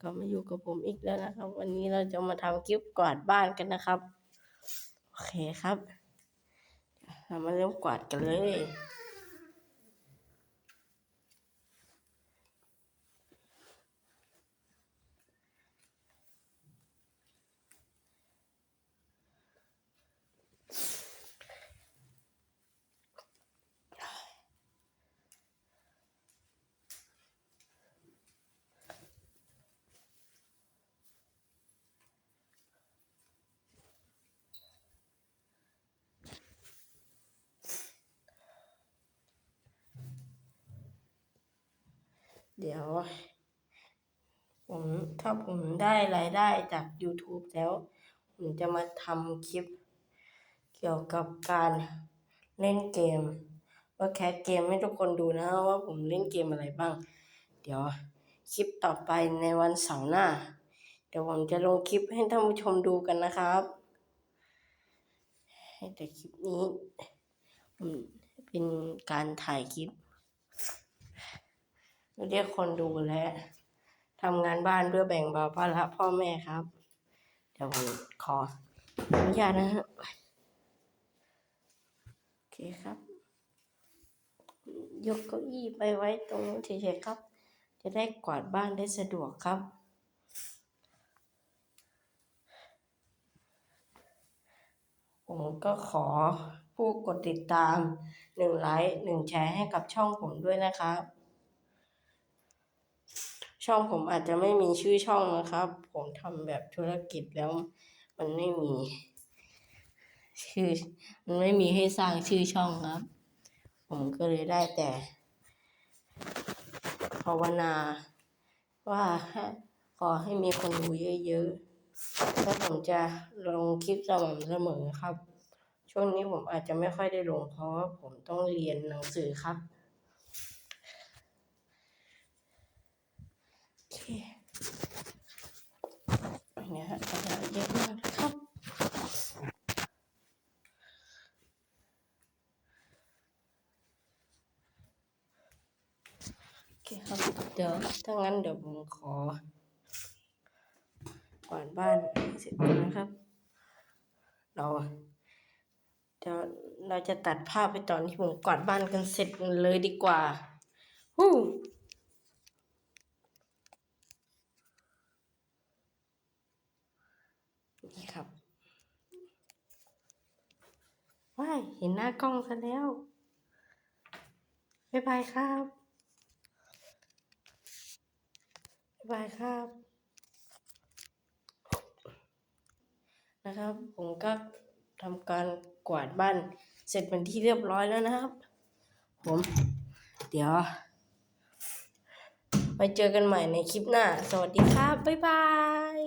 กลับมาอยู่กับผมอีกแล้วนะครับ วันนี้เราจะมาทำคลิปกวาดบ้านกันนะครับ โอเคครับ เรามาเริ่มกวาดกันเลย เดี๋ยว ผมถ้าผมได้รายได้จาก YouTube แล้ว ผมจะมาทำคลิป เกี่ยวกับการเล่นเกม ว่าแคสเกมให้ทุกคนดูนะว่าผมเล่นเกมอะไรบ้าง เดี๋ยวคลิปต่อไปในวันเสาร์หน้า เดี๋ยวผมจะลงคลิปให้ท่านผู้ชมดูกันนะครับให้แต่คลิปนี้เป็นการถ่ายคลิป เรียกคนดูและทำงานบ้านเพื่อแบ่งเบาภาระพ่อแม่ครับ เดี๋ยวผมขออนุญาตนะฮะโอเคครับ ยกเก้าอี้ไปไว้ตรงนู้นเฉยๆครับ จะได้กวาดบ้านได้สะดวกครับผมก็ขอผู้กดติดตามหนึ่งไลค์หนึ่งแชร์ให้กับช่องผมด้วยนะครับ ช่องผมอาจจะไม่มีชื่อช่องนะครับ ผมทำแบบธุรกิจแล้ว มันไม่มี ชื่อ มันไม่มีให้สร้างชื่อช่องครับ ผมก็เลยได้แต่ภาวนา ว่าขอให้มีคนดูเยอะๆแล้วผมจะลงคลิปสม่ำเสมอครับ ช่วงนี้ผมอาจจะไม่ค่อยได้ลงเพราะว่าผมต้องเรียนหนังสือครับ โอเคเนี่ยฮะกระดาษเยอะมากเลยครับ โอเคครับเดี๋ยวถ้างั้นเดี๋ยวผมขอกวาดบ้านเสร็จก่อนนะครับ เราเดี๋ยวเราจะตัดภาพไปตอนที่ผมกวาดบ้านกันเสร็จเลยดีกว่าฮู้นี่ครับว้ายเห็นหน้ากล้องซะแล้วบ๊ายบายครับ บ๊าย บายครับ นะครับ ผมก็ทำการกวาดบ้านเสร็จเป็นที่เรียบร้อยแล้วนะครับ ผม เดี๋ยวไปเจอกันใหม่ในคลิปหน้า สวัสดีครับ บ๊ายบาย